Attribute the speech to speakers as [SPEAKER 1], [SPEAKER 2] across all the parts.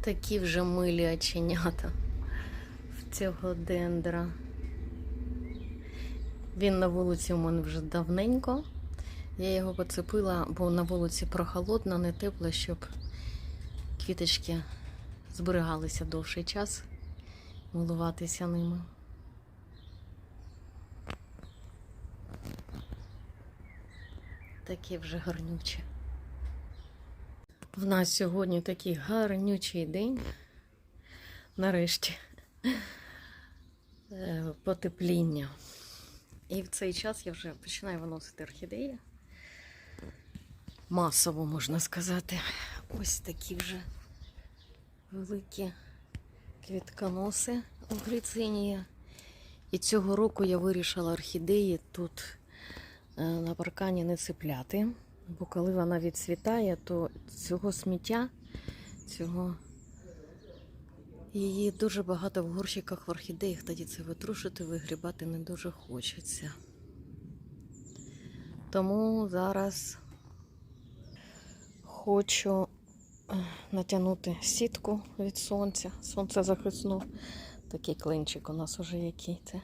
[SPEAKER 1] Такі вже милі оченята в цього дендра. Він на вулиці у мене вже давненько. Я його поцепила, бо на вулиці прохолодно, не тепло, щоб квіточки зберігалися довший час, милуватися ними. Такі вже гарнючі. В нас сьогодні такий гарнючий день. Нарешті Е, потепління. І в цей час я вже починаю виносити орхідеї. Масово можна сказати. Ось такі вже великі квітконоси у гліцинії. І цього року я вирішила орхідеї тут е, на паркані не цепляти. Бо коли вона відцвітає, то цього сміття, цього її дуже багато в горщиках в орхідеях, тоді це витрушити, вигрібати не дуже хочеться. Тому зараз хочу е, натягнути сітку від сонця. Сонце захисну. Такий клинчик у нас уже який це.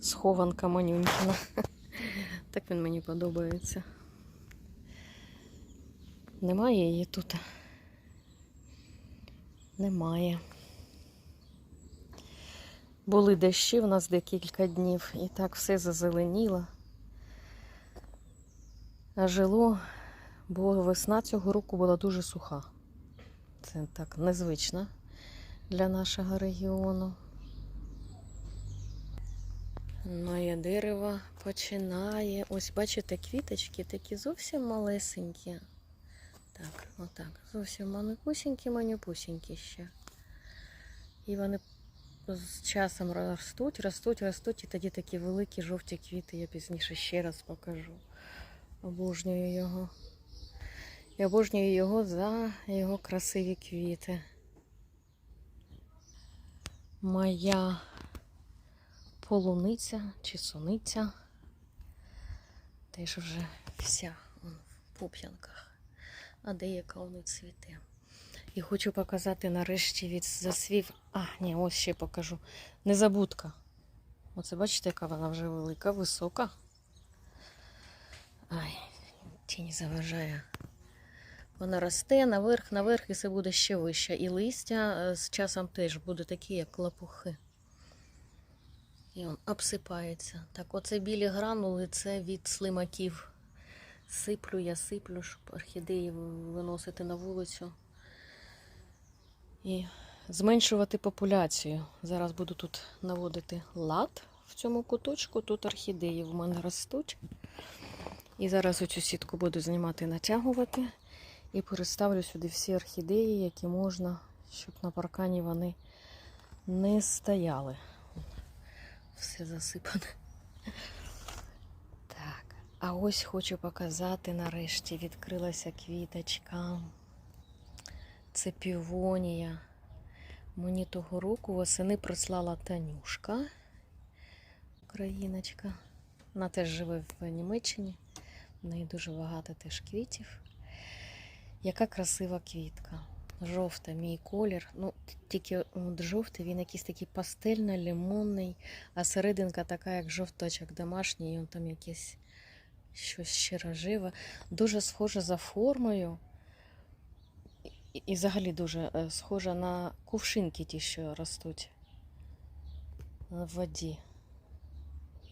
[SPEAKER 1] Схованка манюнькіна. Так він мені подобається. Немає її тут. Немає. Були дощі в нас декілька днів, і так все зазеленіло. А жило, бо весна цього року була дуже суха. Це так незвично для нашого регіону. Моє дерево починає. Ось бачите, квіточки такі зовсім малесенькі. Так, отак. Зовсім манюпусінькі, манюпусінькі ще. І вони з часом ростуть, ростуть, ростуть, і тоді такі великі жовті квіти. Я пізніше ще раз покажу. Обожнюю його. Я обожнюю його за його красиві квіти. Моя полуниця чи суниця. Теж вже вся в пуп'янках, а деяка воно цвіте. І хочу показати нарешті від засвів. А, ні, ось ще покажу. Незабудка. Оце бачите, яка вона вже велика, висока. Ай, тінь заважає. Вона росте наверх, наверх, і це буде ще вище. І листя е, з часом теж буде такі, як лопухи. І він обсипається. Так, оце білі гранули, це від слимаків. Сиплю, я сиплю, щоб орхідеї виносити на вулицю. І зменшувати популяцію. Зараз буду тут наводити лад в цьому куточку. Тут орхідеї в мене ростуть. І зараз оцю сітку буду знімати, натягувати. І переставлю сюди всі орхідеї, які можна, щоб на паркані вони не стояли. Все засипане. А ось хочу показати, нарешті відкрилася квіточка. Це півонія. Мені того року восени прислала Танюшка, україночка. Вона теж живе в Німеччині. В неї дуже багато теж квітів. Яка красива квітка. Жовта, мій колір. Ну, тільки от жовтий, він якийсь такий пастельно-лимонний, а серединка така, як жовточок домашній, і он там якесь щось щиро живе. Дуже схоже за формою. І, взагалі дуже е, схожа на кувшинки ті, що ростуть в воді.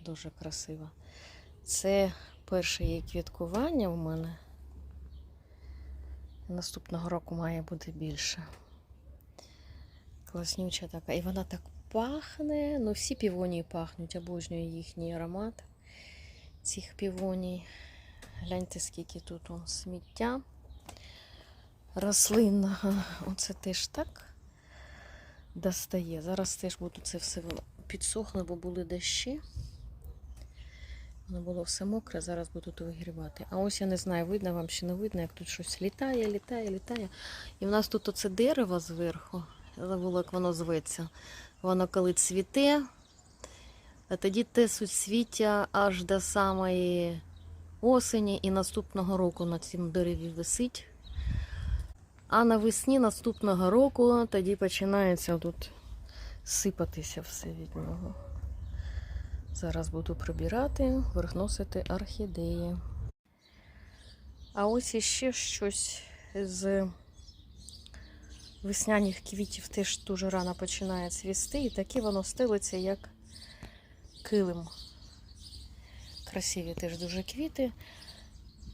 [SPEAKER 1] Дуже красиво. Це перше її квіткування в мене. Наступного року має бути більше. Класнюча така. І вона так пахне. Ну, всі півонії пахнуть, обожнюю їхній аромат цих півоній. Гляньте, скільки тут он, сміття рослинного. Оце теж так достає. Зараз теж буду це все підсохло, бо були дощі. Воно було все мокре, зараз буду тут вигрібати. А ось я не знаю, видно вам чи не видно, як тут щось літає, літає, літає. І в нас тут оце дерево зверху. Я забула, як воно зветься. Воно коли цвіте, а тоді те суцвіття аж до самої осені і наступного року на цьому дереві висить. А навесні наступного року тоді починається тут сипатися все від нього. Зараз буду прибирати, верхносити орхідеї. А ось іще щось з весняних квітів теж дуже рано починає цвісти, і таке воно стелиться, як килим. Красиві теж дуже квіти.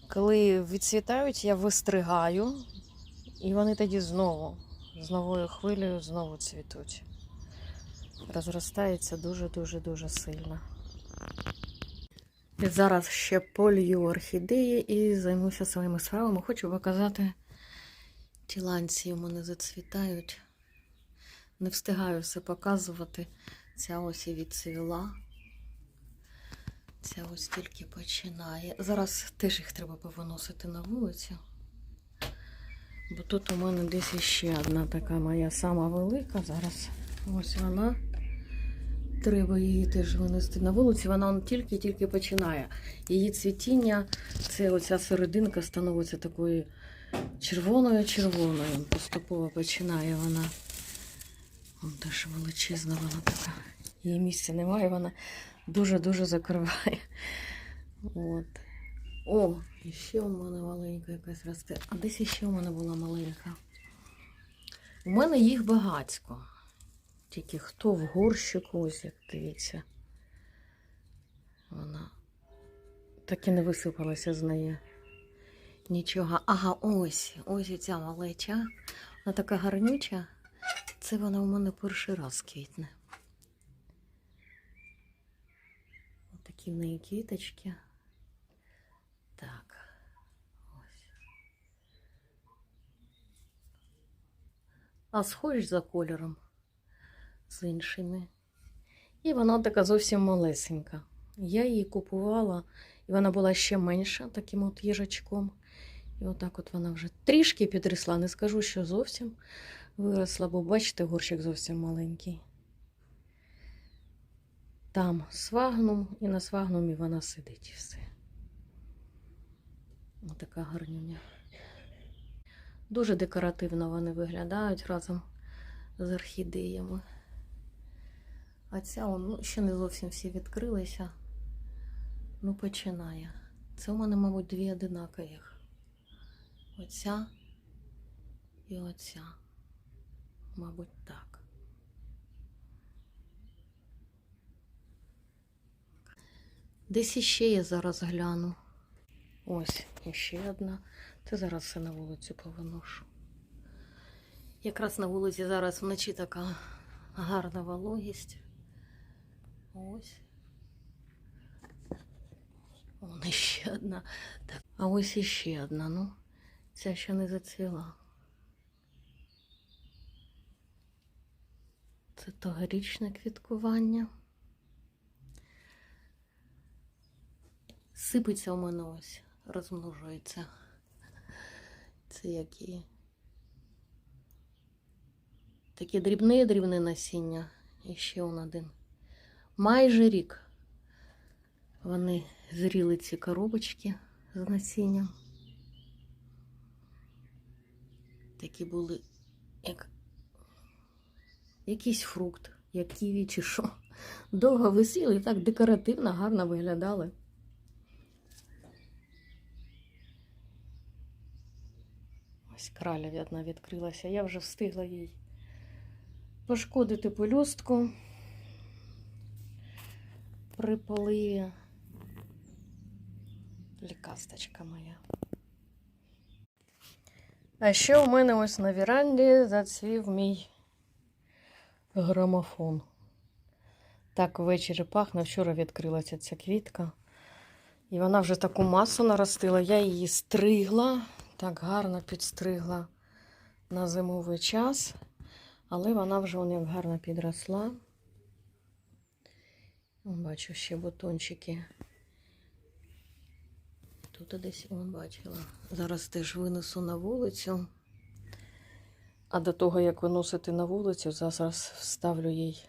[SPEAKER 1] Коли відцвітають, я вистригаю, і вони тоді знову, з новою хвилею, знову цвітуть. Розростається дуже-дуже-дуже сильно. І зараз ще полью орхідеї і займуся своїми справами. Хочу показати, ті ланці у мене зацвітають. Не встигаю все показувати. Ця ось і відцвіла. Ця ось тільки починає. Зараз теж їх треба повиносити на вулицю. Бо тут у мене десь іще одна така моя сама велика. Зараз ось вона. Треба її теж винести на вулицю. Вона тільки-тільки починає. Її цвітіння, це оця серединка становиться такою червоною-червоною. Поступово починає вона. Вон теж величезна вона така. Її місця немає, вона дуже-дуже закриває. От. О, ще у мене маленька якась росте. А десь іще у мене була маленька. У мене їх багацько. Тільки хто в горщику, ось як дивіться. Вона так і не висипалася з неї. Нічого. Ага, ось, ось ця малеча. Вона така гарнюча. Це вона у мене перший раз квітне. Такі квіточки. Так. Ось. А схож за кольором з іншими. І вона така зовсім малесенька. Я її купувала, і вона була ще менша, таким от їжачком. І отак от вона вже трішки підросла. Не скажу, що зовсім виросла, бо бачите, горщик зовсім маленький. Там свагнум, і на свагнумі вона сидить і все. Отака гарнюня. Дуже декоративно вони виглядають разом з орхідеями. А ця ну, ще не зовсім всі відкрилися. Ну, починає. Це у мене, мабуть, дві одинакових. Оця і оця. Мабуть, так. Десь іще я зараз гляну. Ось, іще одна. Це зараз все на вулицю повиношу. Якраз на вулиці зараз вночі така гарна вологість. Ось. Вон ще одна. Так. А ось іще одна. Ну, ця ще не зацвіла. Це тогорічне квіткування. Сипеться у мене ось, розмножується. Це які. Таке дрібне-дрібне насіння. І ще он один. Майже рік вони зріли ці коробочки з насінням. Такі були як якийсь фрукт, як ківі чи що. Довго висіли і так декоративно, гарно виглядали. Ось краля одна відкрилася. Я вже встигла їй пошкодити пелюстку при поливі. Лікасточка моя. А ще у мене ось на віранді зацвів мій грамофон. Так ввечері пахне. Вчора відкрилася ця квітка. І вона вже таку масу наростила. Я її стригла, так гарно підстригла на зимовий час. Але вона вже вон як гарно підросла. Бачу ще бутончики. Тут десь вон бачила. Зараз теж винесу на вулицю. А до того, як виносити на вулицю, зараз вставлю їй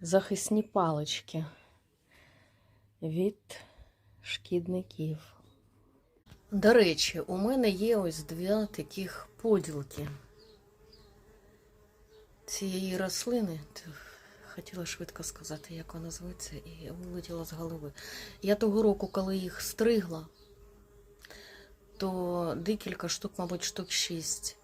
[SPEAKER 1] захисні палички від шкідників. До речі, у мене є ось дві таких поділки цієї рослини. Хотіла швидко сказати, як вона зветься, і вилетіла з голови. Я того року, коли їх стригла, то декілька штук, мабуть, штук шість.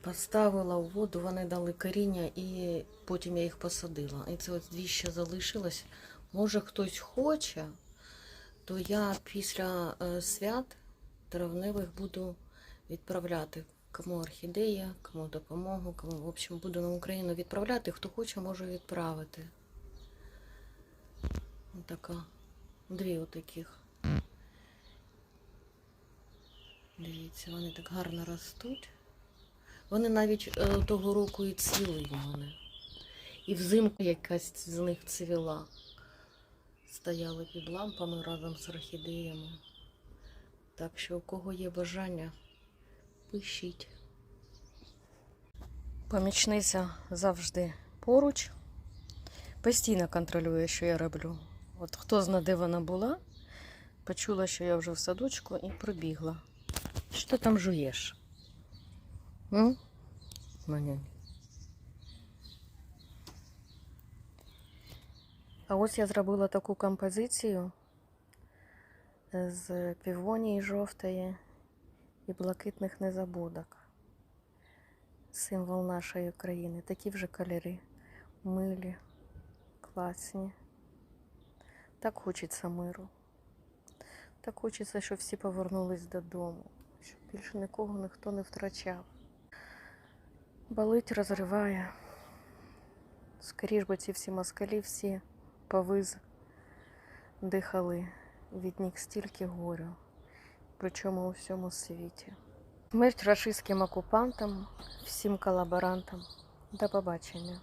[SPEAKER 1] Поставила у воду, вони дали коріння, і потім я їх посадила. І це ось дві ще залишилось. Може, хтось хоче, то я після е, свят травневих буду відправляти. Кому орхідея, кому допомогу, кому, в общем, буду на Україну відправляти. Хто хоче, можу відправити. Така. Дві отаких. Дивіться, вони так гарно ростуть. Вони навіть е, того року і цвіли в мене. І взимку якась з них цвіла. Стояли під лампами разом з орхідеями. Так що, у кого є бажання, пишіть. Помічниця завжди поруч. Постійно контролює, що я роблю. От хто зна, де вона була, почула, що я вже в садочку і пробігла. Що ти там жуєш? М? А ось я зробила таку композицію з півонії жовтої і блакитних незабудок. Символ нашої країни. Такі вже кольори. Милі, класні. Так хочеться миру. Так хочеться, щоб всі повернулись додому, щоб більше нікого ніхто не втрачав. Болить, розриває. Скоріш би ці всі москалі, всі повиз дихали від них стільки горю, причому у всьому світі. Смерть рашистським окупантам, всім колаборантам. До побачення.